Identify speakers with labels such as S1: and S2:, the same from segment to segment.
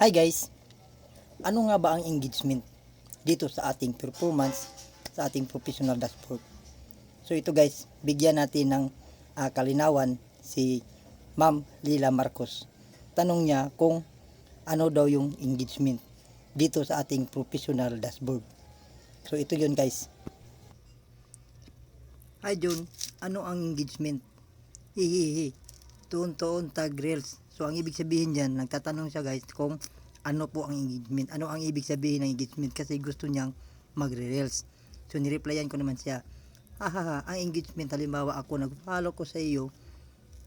S1: Hi guys! Ano nga ba ang engagement dito sa ating performance sa ating professional dashboard? So ito guys, bigyan natin ng ah, kalinawan si Ma'am Lila Marcos. Tanong niya kung ano daw yung engagement dito sa ating professional dashboard. So ito yun guys. Hi John, ano ang engagement? Hihihi. Tuon-tuon tag reels. So ang ibig sabihin diyan, nagtatanong siya guys kung ano po ang engagement. Ano ang ibig sabihin ng engagement kasi gusto niyang magre-reels. So nireplyan ko naman siya. Hahaha, ang engagement halimbawa ako nag-follow ko sa iyo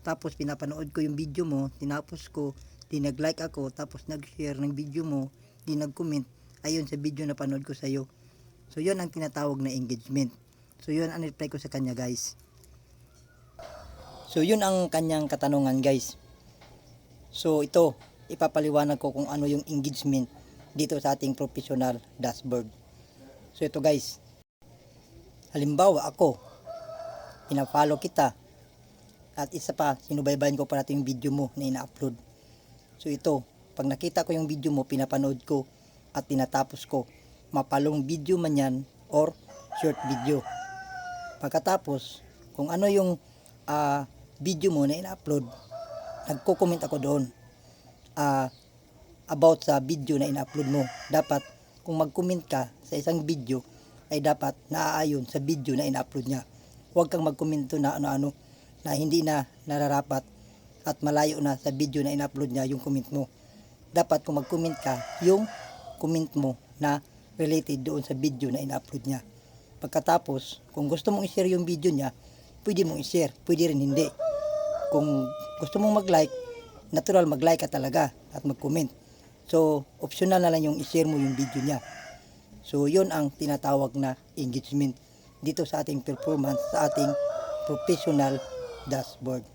S1: tapos pinapanood ko yung video mo, tinapos ko, di nag-like ako, tapos nag-share ng video mo, di nag-comment, ayun sa video na panood ko sa iyo. So yun ang tinatawag na engagement. So yun ang reply ko sa kanya guys. So yun ang kanyang katanungan guys. So ito, ipapaliwanag ko kung ano yung engagement dito sa ating professional dashboard. So ito guys. Halimbawa ako, pina-follow kita. At isa pa, sinubaybayan ko para yung video mo na ina-upload. So ito, pag nakita ko yung video mo, pinapanood ko at tinatapos ko. Mapalong video man yan or short video. Pagkatapos, kung ano yung ah, video mo na ina-upload, nagko-comment ako doon ah, about sa video na ina-upload mo. Dapat, kung mag-comment ka sa isang video, ay dapat naaayon sa video na ina-upload niya. Huwag kang mag-comment doon na ano-ano na hindi na nararapat at malayo na sa video na ina-upload niya yung comment mo. Dapat kung mag-comment ka, yung comment mo na related doon sa video na ina-upload niya. Pagkatapos, kung gusto mong i-share yung video niya, pwede mong i-share, pwede rin hindi. Kung gusto mong mag-like, natural mag-like ka talaga at mag-comment. So, optional na lang yung i-share mo yung video niya. So, yun ang tinatawag na engagement dito sa ating performance, sa ating professional dashboard.